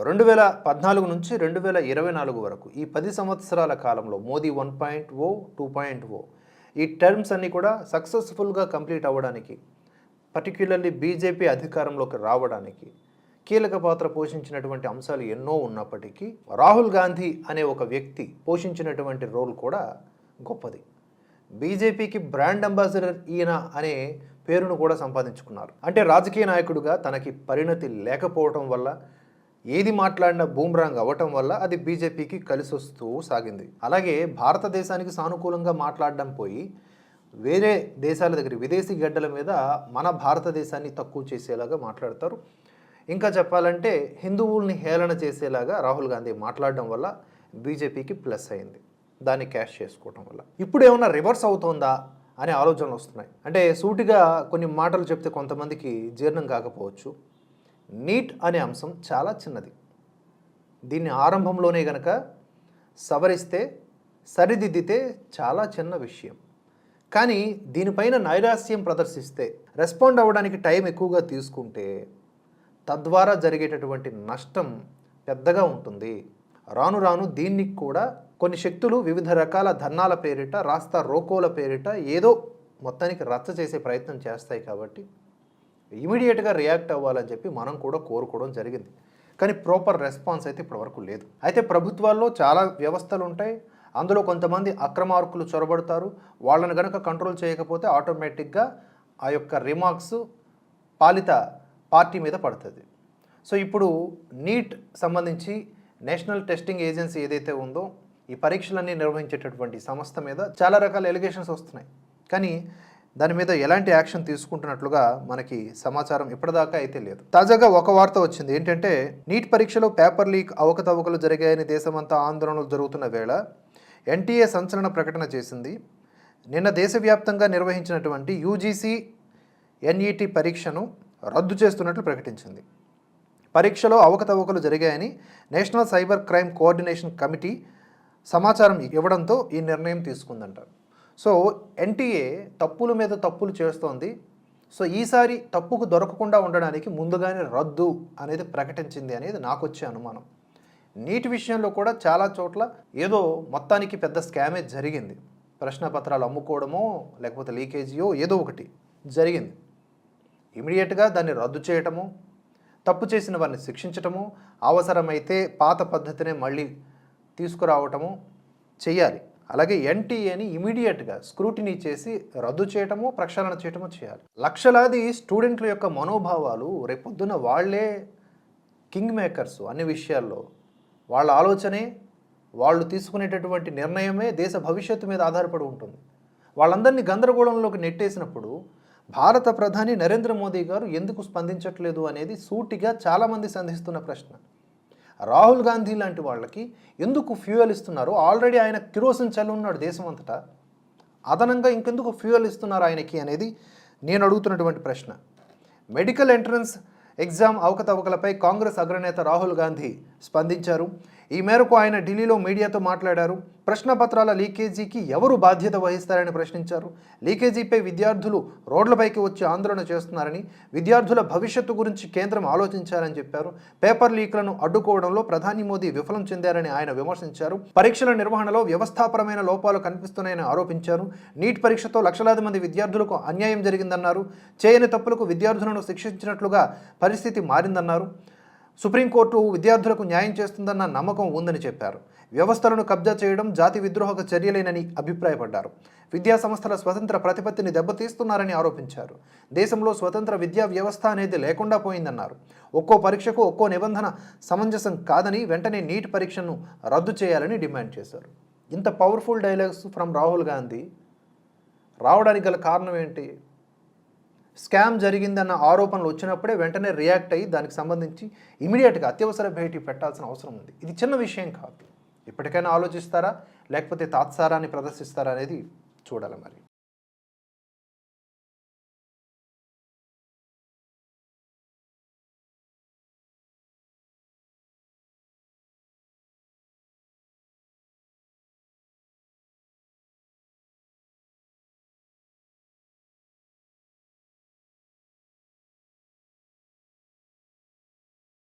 రెండు వేల పద్నాలుగు నుంచి రెండు వేల ఇరవై నాలుగు వరకు ఈ పది సంవత్సరాల కాలంలో Modi one point O two point O. ఈ టర్మ్స్ అన్నీ కూడా సక్సెస్ఫుల్గా కంప్లీట్ అవ్వడానికి పర్టిక్యులర్లీ బీజేపీ అధికారంలోకి రావడానికి కీలక పాత్ర పోషించినటువంటి అంశాలు ఎన్నో ఉన్నప్పటికీ రాహుల్ గాంధీ అనే ఒక వ్యక్తి పోషించినటువంటి రోల్ కూడా గొప్పది. బీజేపీకి బ్రాండ్ అంబాసిడర్ ఈయన అనే పేరును కూడా సంపాదించుకున్నారు. అంటే రాజకీయ నాయకుడిగా తనకి పరిణతి లేకపోవటం వల్ల ఏది మాట్లాడినా బూమ్రాంగ్ అవ్వటం వల్ల అది బీజేపీకి కలిసి వస్తూ సాగింది. అలాగే భారతదేశానికి సానుకూలంగా మాట్లాడడం పోయి వేరే దేశాల దగ్గర విదేశీ గడ్డల మీద మన భారతదేశాన్ని తక్కువ చేసేలాగా మాట్లాడతారు. ఇంకా చెప్పాలంటే హిందువుల్ని హేళన చేసేలాగా రాహుల్ గాంధీ మాట్లాడడం వల్ల బీజేపీకి ప్లస్ అయింది. దాన్ని క్యాష్ చేసుకోవటం వల్ల. ఇప్పుడు ఏమన్నా రివర్స్ అవుతోందా అనే ఆలోచనలు వస్తున్నాయి. అంటే సూటిగా కొన్ని మాటలు చెప్తే కొంతమందికి జీర్ణం కాకపోవచ్చు. నీట్ అనే అంశం చాలా చిన్నది. దీన్ని ఆరంభంలోనే గనక సవరిస్తే సరిదిద్దితే చాలా చిన్న విషయం. కానీ దీనిపైన నైరాస్యం ప్రదర్శిస్తే రెస్పాండ్ అవ్వడానికి టైం ఎక్కువగా తీసుకుంటే తద్వారా జరిగేటటువంటి నష్టం పెద్దగా ఉంటుంది. రాను రాను దీన్ని కూడా కొన్ని శక్తులు వివిధ రకాల ధర్నాల పేరిట రాస్తా రోకోల పేరిట ఏదో మొత్తానికి రచ్చ చేసే ప్రయత్నం చేస్తాయి కాబట్టి ఇమీడియట్గా రియాక్ట్ అవ్వాలని చెప్పి మనం కూడా కోరుకోవడం జరిగింది. కానీ ప్రాపర్ రెస్పాన్స్ అయితే ఇప్పటివరకు లేదు. అయితే ప్రభుత్వాల్లో చాలా వ్యవస్థలు ఉంటాయి. అందులో కొంతమంది అక్రమార్కులు చొరబడతారు. వాళ్ళని కనుక కంట్రోల్ చేయకపోతే ఆటోమేటిక్గా ఆ యొక్క రిమార్క్స్ పాలిత పార్టీ మీద పడుతుంది. సో ఇప్పుడు నీట్ సంబంధించి నేషనల్ టెస్టింగ్ ఏజెన్సీ ఏదైతే ఉందో ఈ పరీక్షలన్నీ నిర్వహించేటటువంటి సంస్థ మీద చాలా రకాల ఎలిగేషన్స్ వస్తున్నాయి. కానీ దాని మీద ఎలాంటి యాక్షన్ తీసుకుంటున్నట్లుగా మనకి సమాచారం ఇప్పటిదాకా అయితే లేదు. తాజాగా ఒక వార్త వచ్చింది. ఏంటంటే నీట్ పరీక్షలో పేపర్ లీక్ అవకతవకలు జరిగాయని దేశమంతా ఆందోళనలు జరుగుతున్న వేళ ఎన్టీఏ సంచలన ప్రకటన చేసింది. నిన్న దేశవ్యాప్తంగా నిర్వహించినటువంటి యూజీసీ ఎన్ఈటి పరీక్షను రద్దు చేస్తున్నట్లు ప్రకటించింది. పరీక్షలో అవకతవకలు జరిగాయని national cyber crime coordination committee సమాచారం ఇవ్వడంతో ఈ నిర్ణయం తీసుకుందంట. సో ఎన్టీఏ తప్పుల మీద తప్పులు చేస్తోంది. సో ఈసారి తప్పుకు దొరకకుండా ఉండడానికి ముందుగానే రద్దు అనేది ప్రకటించింది అనేది నాకు వచ్చే అనుమానం. నీటి విషయంలో కూడా చాలా చోట్ల ఏదో మొత్తానికి పెద్ద స్కామే జరిగింది. ప్రశ్నపత్రాలు అమ్ముకోవడమో లేకపోతే లీకేజీయో ఏదో ఒకటి జరిగింది. ఇమీడియట్గా దాన్ని రద్దు చేయటము తప్పు చేసిన వారిని శిక్షించటము అవసరమైతే పాత పద్ధతినే మళ్ళీ తీసుకురావటము చేయాలి అలాగే ఎన్టీఏని ఇమీడియట్గా స్క్రూటినీ చేసి రద్దు చేయటము ప్రక్షాళన చేయటము చేయాలి. లక్షలాది స్టూడెంట్ల యొక్క మనోభావాలు రేపొద్దున వాళ్ళే కింగ్ మేకర్స్ అన్ని విషయాల్లో. వాళ్ళ ఆలోచనే వాళ్ళు తీసుకునేటటువంటి నిర్ణయమే దేశ భవిష్యత్తు మీద ఆధారపడి ఉంటుంది. వాళ్ళందరినీ గందరగోళంలోకి నెట్టేసినప్పుడు భారత ప్రధాని నరేంద్ర మోదీ గారు ఎందుకు స్పందించట్లేదు అనేది సూటిగా చాలామంది సంధిస్తున్న ప్రశ్న. రాహుల్ గాంధీ లాంటి వాళ్ళకి ఎందుకు ఫ్యూయల్ ఇస్తున్నారు? ఆల్రెడీ ఆయన కిరోసిన్ చల్లి ఉన్నాడు దేశం అంతటా అదనంగా ఇంకెందుకు ఫ్యూయల్ ఇస్తున్నారు ఆయనకి అనేది నేను అడుగుతున్నటువంటి ప్రశ్న. మెడికల్ ఎంట్రన్స్ ఎగ్జామ్ అవకతవకలపై కాంగ్రెస్ అగ్రనేత రాహుల్ గాంధీ స్పందించారు. ఈ మేరకు ఆయన ఢిల్లీలో మీడియాతో మాట్లాడారు. ప్రశ్నపత్రాల లీకేజీకి ఎవరు బాధ్యత వహిస్తారని ప్రశ్నించారు. లీకేజీపై విద్యార్థులు రోడ్లపైకి వచ్చి ఆందోళన చేస్తున్నారని విద్యార్థుల భవిష్యత్తు గురించి కేంద్రం ఆలోచించారని చెప్పారు. పేపర్ లీక్లను అడ్డుకోవడంలో ప్రధాని మోదీ విఫలం చెందారని ఆయన విమర్శించారు. పరీక్షల నిర్వహణలో వ్యవస్థాపరమైన లోపాలు కనిపిస్తున్నాయని ఆరోపించారు. నీట్ పరీక్షతో లక్షలాది మంది విద్యార్థులకు అన్యాయం జరిగిందన్నారు. చేయని తప్పులకు విద్యార్థులను శిక్షించినట్లుగా పరిస్థితి మారిందన్నారు. సుప్రీంకోర్టు విద్యార్థులకు న్యాయం చేస్తుందన్న నమ్మకం ఉందని చెప్పారు. వ్యవస్థలను కబ్జా చేయడం జాతి విద్రోహక చర్యలేనని అభిప్రాయపడ్డారు. విద్యా సంస్థల స్వతంత్ర ప్రతిపత్తిని దెబ్బతీస్తున్నారని ఆరోపించారు. దేశంలో స్వతంత్ర విద్యా వ్యవస్థ అనేది లేకుండా పోయిందన్నారు. ఒక్కో పరీక్షకు ఒక్కో నిబంధన సమంజసం కాదని వెంటనే నీట్ పరీక్షను రద్దు చేయాలని డిమాండ్ చేశారు. ఇంత powerful dialogues from Rahul Gandhi. రావడానికి గల కారణం ఏంటి? స్కామ్ జరిగిందన్న ఆరోపణలు వచ్చినప్పుడే వెంటనే రియాక్ట్ అయ్యి దానికి సంబంధించి ఇమీడియట్గా అత్యవసర భేటీ పెట్టాల్సిన అవసరం ఉంది. ఇది చిన్న విషయం కాదు. ఇప్పటికైనా ఆలోచిస్తారా? లేకపోతే తాత్సారాన్ని ప్రదర్శిస్తారా అనేది చూడాలి మరి.